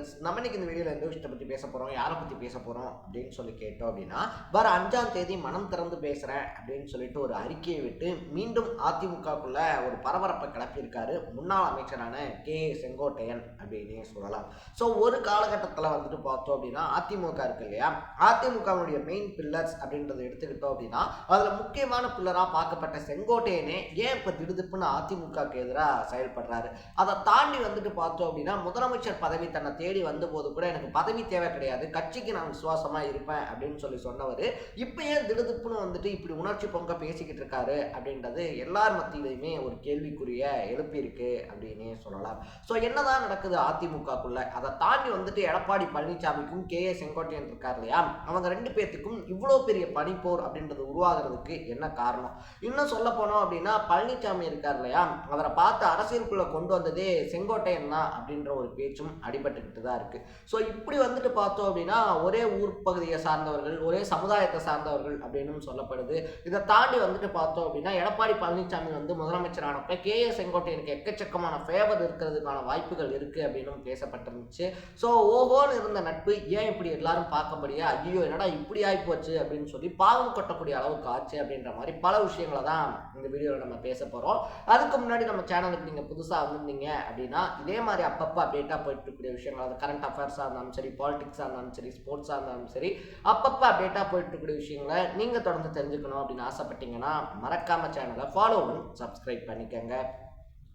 Viewers நம்ம இன்னைக்கு இந்த வீடியோவில் எந்த விஷயத்தை பற்றி பேச போகிறோம் யாரை பற்றி பேச போகிறோம் அப்படின்னு சொல்லி கேட்டோம் அப்படின்னா வர அஞ்சாம் தேதி மனம் திறந்து பேசுகிறேன் அப்படின்னு சொல்லிட்டு ஒரு அறிக்கையை விட்டு மீண்டும் அதிமுகக்குள்ள ஒரு பரபரப்பை கிளப்பியிருக்காரு முன்னாள் அமைச்சரான கே. செங்கோட்டையன் அப்படின்னு சொல்லலாம். ஸோ ஒரு காலகட்டத்தில் வந்துட்டு பார்த்தோம் அப்படின்னா அதிமுக இருக்கு இல்லையா? அதிமுகவுடைய மெயின் பில்லர்ஸ் அப்படின்றத எடுத்துக்கிட்டோம் அப்படின்னா அதில் முக்கியமான பில்லராக பார்க்கப்பட்ட செங்கோட்டையனே ஏன் இப்போ திடுதிப்புன்னு அதிமுகவுக்கு எதிராக செயல்படுறாரு? அதை தாண்டி வந்துட்டு பார்த்தோம் அப்படின்னா முதலமைச்சர் பதவி தன்னை தேடி வந்தபோது கூட எனக்கு பதவி தேவை கிடையாது. கட்சிக்கு நான் விசுவாசமாக இருப்பேன் அப்படின்னு சொல்லி சொன்னவர் இப்போ ஏன் திடுதுப்புன்னு வந்துட்டு இப்படி உணர்ச்சி பொங்க பேசிக்கிட்டு இருக்காரு அப்படின்றது எல்லார் மத்தியிலையுமே ஒரு கேள்விக்குரிய எழுப்பியிருக்கு அப்படின்னே சொல்லலாம். ஸோ என்னதான் நடக்குது அதிமுகக்குள்ள? அதை தாண்டி வந்துட்டு எடப்பாடி பழனிசாமிக்கும் கே ஏ செங்கோட்டையன் இருக்கார் இல்லையா? அவங்க ரெண்டு பேர்த்துக்கும் இவ்வளோ பெரிய பனிப்போர் அப்படின்றது உருவாகிறதுக்கு என்ன காரணம்? இன்னும் சொல்ல போனோம் அப்படின்னா பழனிசாமி இருக்கார் இல்லையா? அவரை பார்த்து அரசியலுக்குள்ள கொண்டு வந்ததே செங்கோட்டையன் தான் அப்படின்ற ஒரு பேச்சும் அடிபட்டுக்கிட்டு தான் இருக்குது ஸோ இப்படி வந்துட்டு பார்த்தோம் அப்படின்னா ஒரே ஊர் பகுதியை சார்ந்தவர்கள் ஒரே சமுதாயத்தை சார்ந்தவர்கள் அப்படின்னு சொல்லப்படுது. இதை தாண்டி வந்துட்டு பார்த்தோம் அப்படின்னா எடப்பாடி பழனிசாமி வந்து முதலமைச்சரானப்ப கே. ஏ. செங்கோட்டையனுக்கு எக்கச்சக்கமான ஃபேவர் இருக்கிறதுக்கான வாய்ப்புகள் இருக்குது அப்படின்னு பேசப்பட்டிருந்துச்சு. ஸோ ஓஹோன்னு இருந்த நட்பு ஏன் இப்படி எல்லாரும் பார்க்கும்படியா ஐயோ என்னடா இப்படி ஆயிப்போச்சு அப்படின்னு சொல்லி பாவம் கொட்டக்கூடிய அளவுக்கு ஆச்சு அப்படின்ற மாதிரி பல விஷயங்களை தான் இந்த வீடியோவில் நம்ம பேச போகிறோம் அதுக்கு முன்னாடி நம்ம சேனலுக்கு நீங்கள் புதுசாக வந்திருந்தீங்க அப்படின்னா இதே மாதிரி அப்பப்போ அப்டேட்டாக போயிட்டு இருக்கக்கூடிய விஷயங்களை அது கரண்ட் அஃபேர்ஸாக இருந்தாலும் சரி பாலிடிக்ஸாக இருந்தாலும் சரி ஸ்போர்ட்ஸாக இருந்தாலும் சரி அப்பப்போ அப்டேட்டாக போயிட்டு இருக்கக்கூடிய விஷயங்களை நீங்கள் தொடர்ந்து தெரிஞ்சுக்கணும் அப்படின்னு ஆசைப்பட்டீங்கன்னா மறக்காமல் சேனலை ஃபாலோ பண்ணி சப்ஸ்கிரைப் பண்ணிக்கோங்க.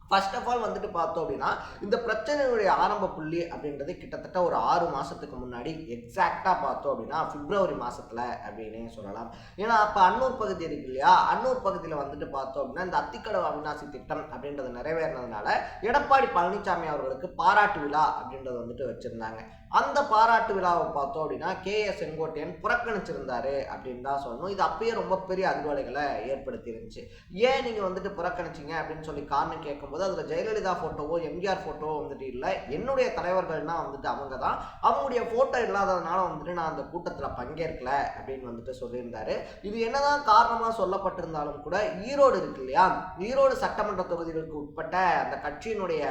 ஃபர்ஸ்ட் ஆஃப் ஆல் வந்துட்டு பார்த்தோம் அப்படின்னா இந்த பிரச்சனையுடைய ஆரம்ப புள்ளி அப்படின்றது கிட்டத்தட்ட ஒரு ஆறு மாதத்துக்கு முன்னாடி எக்ஸாக்டாக பார்த்தோம் அப்படின்னா பிப்ரவரி மாதத்தில் அப்படின்னே சொல்லலாம். ஏன்னா அப்போ அன்னூர் பகுதி இருக்கு இல்லையா? அன்னூர் பகுதியில் வந்துட்டு பார்த்தோம் அப்படின்னா இந்த அத்திக்கடவு அவிநாசி திட்டம் அப்படின்றது நிறைவேறினதுனால எடப்பாடி பழனிசாமி அவர்களுக்கு பாராட்டு விழா அப்படின்றது வந்துட்டு வச்சுருந்தாங்க. அந்த பாராட்டு விழாவை பார்த்தோம் அப்படின்னா கே எஸ் செங்கோட்டையன் புறக்கணிச்சிருந்தாரு அப்படின்னு தான் சொல்லணும். இது அப்பயே ரொம்ப பெரிய அதிர்வலைகளை ஏற்படுத்தி இருந்துச்சு ஏன் நீங்கள் வந்துட்டு புறக்கணிச்சிங்க அப்படின்னு சொல்லி காரணம் கேட்கும்போது அதில் ஜெயலலிதா ஃபோட்டோவோ எம்ஜிஆர் ஃபோட்டோவோ வந்துட்டு இல்லை. என்னுடைய தலைவர்கள்னால் வந்துட்டு அவங்க தான் அவங்களுடைய ஃபோட்டோ இல்லாததுனால வந்துட்டு நான் அந்த கூட்டத்தில் பங்கேற்கல அப்படின்னு வந்துட்டு சொல்லியிருந்தாரு. இது என்னதான் காரணமாக சொல்லப்பட்டிருந்தாலும் கூட ஈரோடு இருக்கு இல்லையா? ஈரோடு சட்டமன்ற தொகுதிகளுக்கு உட்பட்ட அந்த கட்சியினுடைய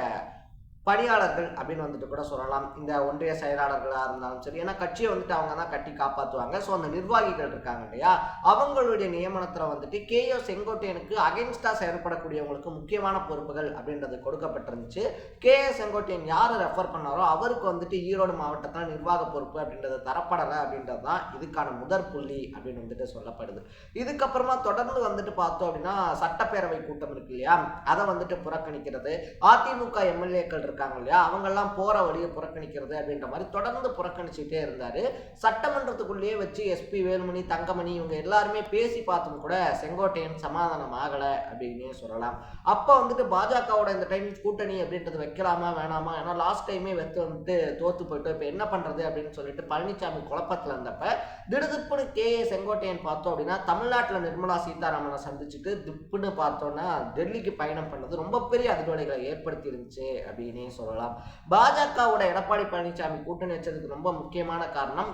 பணியாளர்கள் அப்படின்னு வந்துட்டு கூட சொல்லலாம். இந்த ஒன்றிய செயலாளர்களாக இருந்தாலும் சரி ஏன்னா கட்சியை வந்துட்டு அவங்க தான் கட்டி காப்பாற்றுவாங்க ஸோ அந்த நிர்வாகிகள் இருக்காங்க இல்லையா? அவங்களுடைய நியமனத்தில் வந்துட்டு கேஓ செங்கோட்டையனுக்கு அகென்ஸ்டாக செயல்படக்கூடியவங்களுக்கு முக்கியமான பொறுப்புகள் அப்படின்றது கொடுக்கப்பட்டிருந்துச்சு. கே ஏ செங்கோட்டையன் யாரை ரெஃபர் பண்ணாரோ அவருக்கு வந்துட்டு ஈரோடு மாவட்டத்தில் நிர்வாக பொறுப்பு அப்படின்றது தரப்படலை அப்படின்றது தான் இதுக்கான முதற் புள்ளி அப்படின்னு வந்துட்டு சொல்லப்படுது. இதுக்கப்புறமா தொடர்ந்து வந்துட்டு பார்த்தோம் அப்படின்னா சட்டப்பேரவை கூட்டம் இருக்கு இல்லையா? அதை வந்துட்டு புறக்கணிக்கிறது. அதிமுக எம்எல்ஏக்கள் இருக்காங்க இல்லையா? அவங்கெல்லாம் போகிற வழியை புறக்கணிக்கிறது அப்படின்ற மாதிரி தொடர்ந்து புறக்கணிச்சுட்டே இருந்தார். சட்டமன்றத்துக்குள்ளேயே வச்சு எஸ்பி வேலுமணி தங்கமணி இவங்க எல்லாருமே பேசி பார்த்தும் கூட செங்கோட்டையன் சமாதானம் ஆகலை அப்படின்னே சொல்லலாம். அப்போ வந்துட்டு பாஜகவோட இந்த டைம் கூட்டணி அப்படின்றது வைக்கலாமா வேணாமா? ஏன்னா லாஸ்ட் டைமே வெத்து வந்துட்டு தோத்து போயிட்டு இப்போ என்ன பண்ணுறது அப்படின்னு சொல்லிட்டு பழனிசாமி குழப்பத்தில் இருந்தப்ப திடுதிப்புன்னு கே ஏ செங்கோட்டையன் பார்த்தோம் அப்படின்னா தமிழ்நாட்டில் நிர்மலா சீதாராமனை சந்திச்சுட்டு திப்புன்னு பார்த்தோன்னா டெல்லிக்கு பயணம் பண்ணது ரொம்ப பெரிய அதிர்வலைகளை ஏற்படுத்தி இருந்துச்சு அப்படின்னே சொல்லலாம். பாஜகவோட எடப்பாடி பழனிசாமி கூட்டணி வச்சதுக்கு ரொம்ப முக்கியமான காரணம்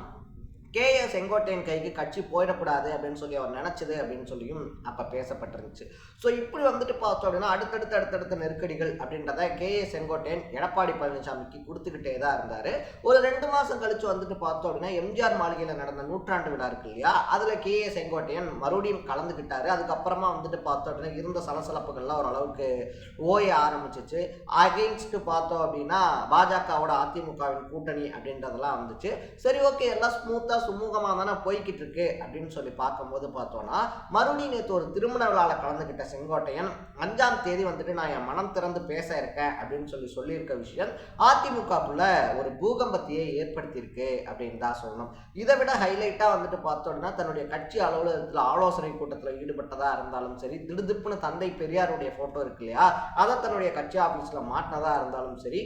கே ஏ செங்கோட்டையன் கைக்கு கட்சி போயிடக்கூடாது அப்படின்னு சொல்லி அவர் நினச்சது அப்படின்னு சொல்லியும் அப்போ பேசப்பட்டிருந்துச்சு. ஸோ இப்படி வந்துட்டு பார்த்தோம் அப்படின்னா அடுத்தடுத்து அடுத்தடுத்த நெருக்கடிகள் அப்படின்றத கே ஏ செங்கோட்டையன் எடப்பாடி பழனிசாமிக்கு கொடுத்துக்கிட்டே தான் இருந்தார். ஒரு ரெண்டு மாதம் கழிச்சு வந்துட்டு பார்த்தோம் அப்படின்னா எம்ஜிஆர் மாளிகையில் நடந்த நூற்றாண்டு விழா இருக்கு இல்லையா? அதில் கே ஏ செங்கோட்டையன் மறுபடியும் கலந்துக்கிட்டாரு. அதுக்கப்புறமா வந்துட்டு பார்த்தோம் அப்படின்னா இருந்த சலசலப்புகள்லாம் ஓரளவுக்கு ஓய ஆரம்பிச்சிச்சு. அகெயின்ஸ்ட் பார்த்தோம் அப்படின்னா பாஜகவோட அதிமுகவின் கூட்டணி அப்படின்றதெல்லாம் வந்துச்சு. சரி ஓகே எல்லாம் ஸ்மூத்தாக சுமூகமாக தானே போய்கிட்டு இருக்கு அப்படின்னு சொல்லி பார்க்கும்போது பார்த்தோன்னா மறுபடியும் நேற்று ஒரு திருமண விழாவில் கலந்துக்கிட்ட செங்கோட்டையன் அஞ்சாம் தேதி வந்துட்டு நான் என் மனம் திறந்து பேச இருக்கேன் அப்படின்னு சொல்லி சொல்லியிருக்க விஷயம் அதிமுகக்குள்ள ஒரு பூகம்பத்தையே ஏற்படுத்தியிருக்கு அப்படின்னு தான் சொல்லணும். இதை விட ஹைலைட்டாக வந்துட்டு பார்த்தோம்னா தன்னுடைய கட்சி அலுவலகத்தில் ஆலோசனை கூட்டத்தில் ஈடுபட்டதாக இருந்தாலும் சரி திடுதிப்புன்னு தந்தை பெரியாருடைய ஃபோட்டோ இருக்கு இல்லையா அதை தன்னுடைய கட்சி ஆஃபீஸில் மாட்டினதாக இருந்தாலும் சரி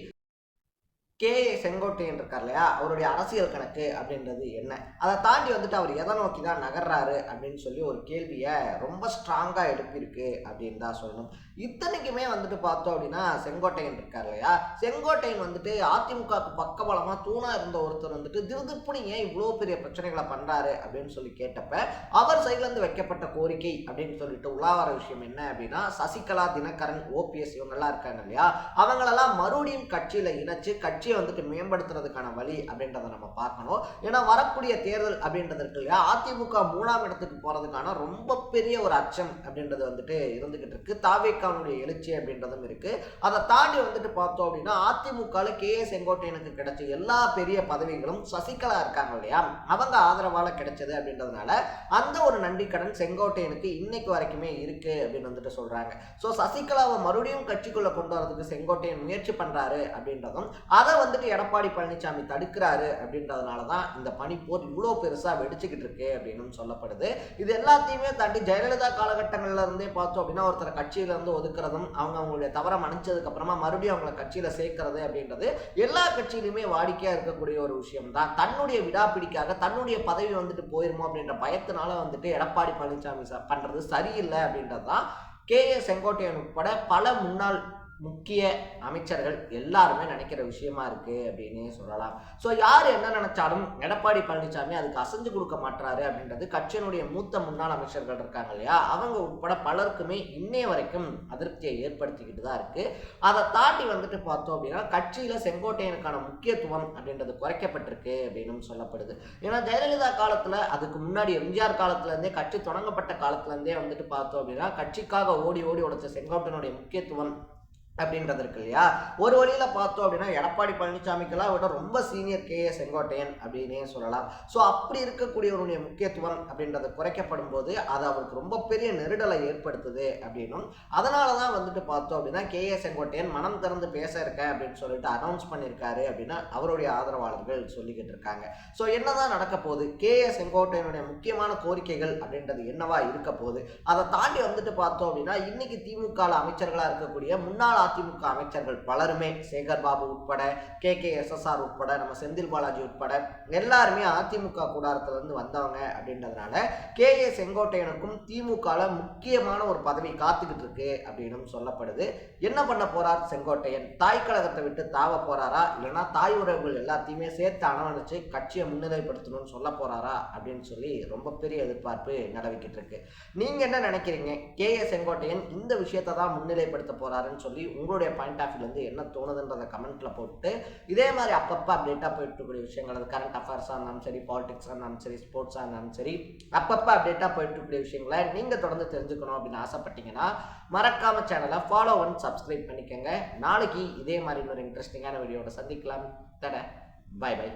கே. ஏ. செங்கோட்டையன் இருக்கார் இல்லையா? அவருடைய அரசியல் கணக்கு அப்படின்றது என்ன? அதை தாண்டி வந்துட்டு அவர் எதை நோக்கி தான் நகர்றாரு அப்படின்னு சொல்லி ஒரு கேள்வியை ரொம்ப ஸ்ட்ராங்காக எழுப்பியிருக்கு அப்படின்னு தான் சொல்லணும். இத்தனைக்குமே வந்துட்டு பார்த்தோம் அப்படின்னா செங்கோட்டையன் இருக்கார் இல்லையா? செங்கோட்டையன் வந்துட்டு அதிமுகவுக்கு பக்கபலமாக தூணாக இருந்த ஒருத்தர் வந்துட்டு திருதிப்புனி ஏன் இவ்வளோ பெரிய பிரச்சனைகளை பண்ணுறாரு அப்படின்னு சொல்லி கேட்டப்ப அவர் சைட்லேருந்து வைக்கப்பட்ட கோரிக்கை அப்படின்னு சொல்லிட்டு உலாவர விஷயம் என்ன அப்படின்னா சசிகலா தினகரன் ஓபிஎஸ் இவங்கெல்லாம் இருக்காங்க இல்லையா? அவங்களெல்லாம் மறுபடியும் கட்சியில் இணைச்சு கட்சியை கட்சியை வந்துட்டு மேம்படுத்துறதுக்கான வழி அப்படின்றத நம்ம பார்க்கணும். ஏன்னா வரக்கூடிய தேர்தல் அப்படின்றது இருக்கு இல்லையா? அதிமுக மூணாம் இடத்துக்கு போறதுக்கான ரொம்ப பெரிய ஒரு அச்சம் அப்படின்றது வந்துட்டு இருந்துகிட்டு இருக்கு. தாவேக்கானுடைய எழுச்சி அப்படின்றதும் இருக்கு. அதை தாண்டி வந்துட்டு பார்த்தோம் அப்படின்னா அதிமுகவில் கே ஏ செங்கோட்டையனுக்கு கிடைச்ச எல்லா பெரிய பதவிகளும் சசிகலா இருக்காங்க இல்லையா? அவங்க ஆதரவால கிடைச்சது அப்படின்றதுனால அந்த ஒரு நன்றி கடன் செங்கோட்டையனுக்கு இன்னைக்கு வரைக்குமே இருக்கு அப்படின்னு வந்துட்டு சொல்றாங்க. ஸோ சசிகலாவை மறுபடியும் கட்சிக்குள்ள கொண்டு வரதுக்கு செங்கோட்டையன் முயற்சி பண்றாரு அப்படின்றதும் அதை வந்துட்டு எடப்பாடி பழனிசாமி தடுக்கிறாரு அப்படின்றதுனால தான் இந்த பனிப்போர் இவ்வளோ பெருசாக வெடிச்சுக்கிட்டு இருக்கு அப்படின்னு சொல்லப்படுது. இது எல்லாத்தையுமே தாண்டி ஜெயலலிதா காலகட்டங்கள்ல இருந்தே பார்த்தோம் அப்படின்னா ஒருத்தர் கட்சியிலேருந்து ஒதுக்குறதும் அவங்க அவங்களுடைய தவறை மன்னிச்சதுக்கு அப்புறமா மறுபடியும் அவங்களை கட்சியில் சேர்க்கறது அப்படின்றது எல்லா கட்சியிலுமே வாடிக்கையாக இருக்கக்கூடிய ஒரு விஷயம் தான் தன்னுடைய விடாப்பிடிக்காக தன்னுடைய பதவி வந்துட்டு போயிருமோ அப்படின்ற பயத்தினால வந்துட்டு எடப்பாடி பழனிசாமி பண்ணுறது சரியில்லை அப்படின்றது தான் கே ஏ செங்கோட்டையன் உட்பட பல முன்னாள் முக்கிய அமைச்சர்கள் எல்லாருமே நினைக்கிற விஷயமா இருக்கு அப்படின்னு சொல்லலாம். ஸோ யார் என்ன நினைச்சாலும் எடப்பாடி பழனிசாமி அதுக்கு அசைஞ்சு கொடுக்க மாட்டாரு அப்படின்றது கட்சியினுடைய மூத்த முன்னாள் அமைச்சர்கள் இருக்காங்க இல்லையா? அவங்க உட்பட பலருக்குமே இன்னைய வரைக்கும் அதிருப்தியை ஏற்படுத்திக்கிட்டு தான் இருக்கு. அதை தாண்டி வந்துட்டு பார்த்தோம் அப்படின்னா கட்சியில செங்கோட்டையனுக்கான முக்கியத்துவம் அப்படின்றது குறைக்கப்பட்டிருக்கு அப்படின்னு சொல்லப்படுது. ஏன்னா ஜெயலலிதா காலத்துல அதுக்கு முன்னாடி எம்ஜிஆர் காலத்துல இருந்தே கட்சி தொடங்கப்பட்ட காலத்துல இருந்தே வந்துட்டு பார்த்தோம் அப்படின்னா கட்சிக்காக ஓடி ஓடி உழைச்ச செங்கோட்டையனுடைய முக்கியத்துவம் அப்படின்றது இருக்கு இல்லையா? ஒரு வழியில் பார்த்தோம் அப்படின்னா எடப்பாடி பழனிசாமிக்கெல்லாம் விட ரொம்ப சீனியர் கே. ஏ செங்கோட்டையன் அப்படின்னே சொல்லலாம். ஸோ அப்படி இருக்கக்கூடியவருடைய முக்கியத்துவம் அப்படின்றது குறைக்கப்படும் போது அது அவருக்கு ரொம்ப பெரிய நெருடலை ஏற்படுத்துது அப்படின்னும். அதனால தான் வந்துட்டு பார்த்தோம் அப்படின்னா கே. ஏ செங்கோட்டையன் மனம் திறந்து பேச இருக்கேன் அப்படின்னு சொல்லிட்டு அனௌன்ஸ் பண்ணியிருக்காரு அப்படின்னு அவருடைய ஆதரவாளர்கள் சொல்லிக்கிட்டு இருக்காங்க. ஸோ என்னதான் நடக்க போகுது? கே. ஏ செங்கோட்டையனுடைய முக்கியமான கோரிக்கைகள் அப்படின்றது என்னவா இருக்க போகுது? அதை தாண்டி வந்துட்டு பார்த்தோம் அப்படின்னா இன்னைக்கு திமுக அமைச்சர்களாக இருக்கக்கூடிய முன்னாள் அதிமுக அமைச்சர்கள் பலருமே சேகர் பாபு உட்பட கே கே எஸ்எஸ்ஆர் உட்பட நம்ம செந்தில் பாலாஜி உட்பட எல்லாருமே அதிமுக கூடாரத்துல இருந்து வந்தவங்க அப்படின்றதுனால கே ஏ செங்கோட்டையனுக்கும் திமுகல முக்கியமான ஒரு பதவி காத்துக்கிட்டு இருக்கு அப்படின்னு சொல்லப்படுது. என்ன பண்ண போறார் செங்கோட்டையன்? தாய் கழகத்தை விட்டு தாவ போறாரா? இல்லைன்னா தாய் உறவுகள் எல்லாத்தையுமே சேர்த்து அணவணிச்சு கட்சியை முன்னிலைப்படுத்தணும்னு சொல்ல போறாரா? அப்படின்னு சொல்லி ரொம்ப பெரிய எதிர்பார்ப்பு நிலவிக்கிட்டு இருக்கு. நீங்க என்ன நினைக்கிறீங்க? கே ஏ செங்கோட்டையன் இந்த விஷயத்தை தான் முன்னிலைப்படுத்த போறாருன்னு சொல்லி உங்களுடைய பாயிண்ட் ஆஃப் வியூலேருந்து என்ன தோணுதுன்றதை கமெண்ட்ல போட்டு இதே மாதிரி அப்பப்போ அப்டேட்டாக போயிட்டு இருக்கக்கூடிய விஷயங்கள் அது கரண்ட் அஃபேர்ஸாக இருந்தாலும் சரி பாலிடிக்ஸாக இருந்தாலும் சரி ஸ்போர்ட்ஸாக இருந்தாலும் சரி அப்பப்போ அப்டேட்டாக போயிட்டு இருக்கக்கூடிய விஷயங்களை நீங்கள் தொடர்ந்து தெரிஞ்சுக்கணும் அப்படின்னு ஆசைப்பட்டீங்கன்னா மறக்காம சேனலை ஃபாலோ ஒன் சப்ஸ்கிரைப் பண்ணிக்கோங்க. நாளைக்கு இதே மாதிரி இன்னொரு இன்ட்ரெஸ்டிங்கான வீடியோட சந்திக்கலாம். தட பை பை